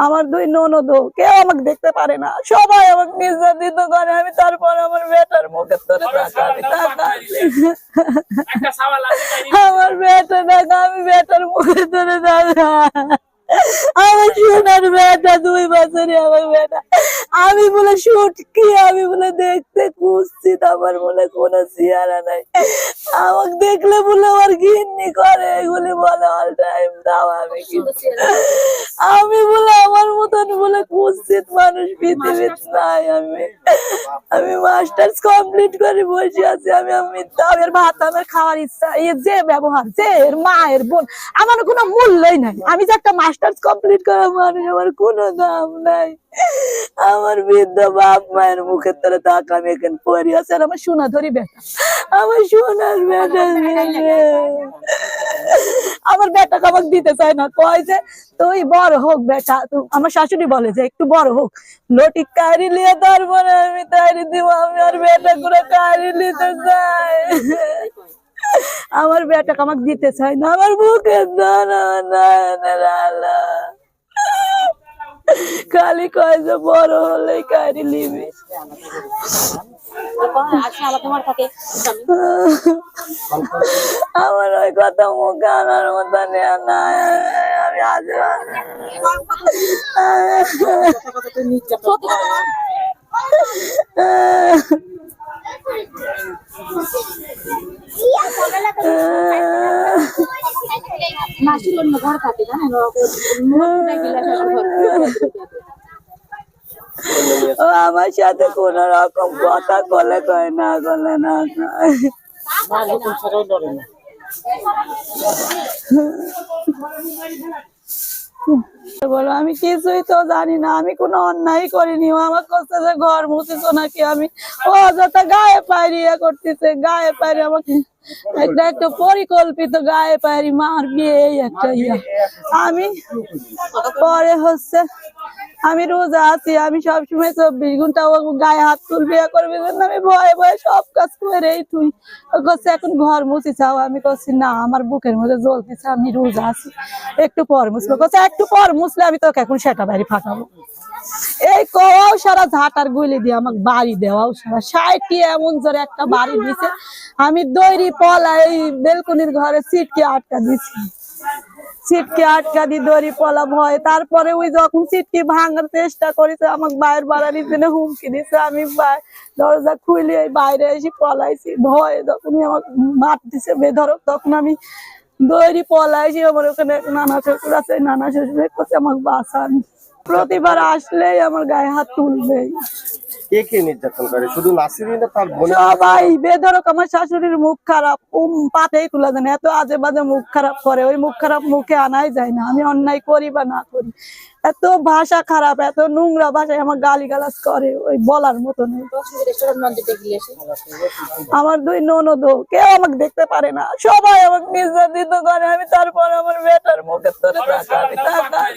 আমার দুই ননদ কেউ আমাকে দেখতে পারে না। সবাই আমাকে নির্যাতিত করে আমি তারপর আমার বেটার মুখে ধরে আমার বেটা দেখা আমি বেটার মুখে ধরে দাদা আমার সোনার বেটা দুই বছরই আমার বেটা আমি বলে শুট কি? আমি বলে দেখতে কুস্তিত আমার বলে কোনো চেহারা নাই। আমাকে দেখলে বলে আমার ঘিন্নি করে এগুলি বলে অল টাইম দাও আমি আমি বলে আমার মতন বলে কুস্তিত মানুষ পৃথিবীত নাই আমি আমি মাস্টার্স কমপ্লিট করে বসে আছি আমি আমি তাদের ভাত আমার খাওয়ার ইচ্ছা এর যে ব্যবহার যে এর মায়ের বোন আমার কোনো মূল্যই নাই। আমি যে একটা মাস্টার্স কমপ্লিট করা মানুষ আমার কোনো দাম নাই। আমার বৃদ্ধ বাপ মায়ের মুখের তলে তাক আমি এখানে পড়ি। আছে আর আমার সোনা ধরি বেটা। আমার সোনার বেটা আমার বেটা আমাকে দিতে চায় না। কয় যে, তুই বড় হোক বেটা। আমার শাশুড়ি বলে যে, একটু বড় হোক। লটি কারি লিয়ে তারপরে আমি তারি দিব। আমি আর বেটা করে কারি নিতে চাই। আমার বেটা আমাকে দিতে চাই না। আমার বুকে দানা না। খালি কয় যে বড় হলে আজকে থাকে আমার ওই কথা মুখে আনার মতো নেয়া নাই আমি আজ মাসির অন্য ঘর থাকে জানেন? ও, আমার সাথে কোন রকম কথা বলে কয় না বলে না বলো, আমি কিছুই তো জানি না, আমি কোনো অন্যায় করিনি। আমার কাছে যে, ঘর মুছিস নাকি আমি? যত গায়ে পায়রি ইয়ে করতেছে, গায়ে পায়রি আমাকে একটা একটা পরিকল্পিত গায়ে পায়রি মার বিয়ে এই একটা ইয়া। আমি পরে হচ্ছে আমি রোজা আছি আমি সবসময় চব্বিশ ঘণ্টা ও গায়ে হাত তুল বিয়ে করবে আমি ভয়ে ভয়ে সব কাজ করেই তুই করছে এখন ঘর মুছি চাও আমি করছি না আমার বুকের মধ্যে জ্বলতেছে আমি রোজা আছি। একটু পর মুছবো। করছে একটু পর মুছলে আমি তোকে এখন সেটা বাড়ি ফাটাবো এই সারা ঝাঁটার গুলি দিয়ে আমাকে বাড়ি দেওয়াও সারা। ষাটটি এমন জোরে একটা বাড়ি দিছে, আমি দৈরি পলা এই বেলকুনির ঘরে সিটকে আটকা দিছি। সিটকে আটকা দি দড়ি পলা ভয়, তারপরে ওই যখন সিটকে ভাঙার চেষ্টা করেছে, আমাকে বাইরে বাড়ানির জন্য হুমকি দিছে। আমি দরজা খুলে বাইরে এসে পলাইছি, ভয় যখনই আমাকে দিছে বেধরক, তখন আমি দড়ি পলাইছি। আমার ওখানে নানা শ্বশুর আছে, নানা শ্বশুর করছে আমাকে বাঁচান। প্রতিবার আসলেই আমার গায়ে হাত তুলবেই কে কে নির্যাতন করে? শুধু নাসিরি না তার বোন সবাই বেধরক আমার শাশুড়ির মুখ খারাপ। উম পাতেই তুলে দেন। এত আজে বাজে মুখ খারাপ করে। ওই মুখ খারাপ মুখে আনাই যায় না। আমি অন্যায় করি বা না করি। এত ভাষা খারাপ এত নোংরা ভাষায় আমার গালি গালাজ করে। ওই বলার মতো নেই। আমার দুই ননদ কেউ আমাকে দেখতে পারে না। সবাই আমাকে নির্যাতিত করে। আমি তারপর আমার বেটার মুখে তোরে তাকাই। তাকাই।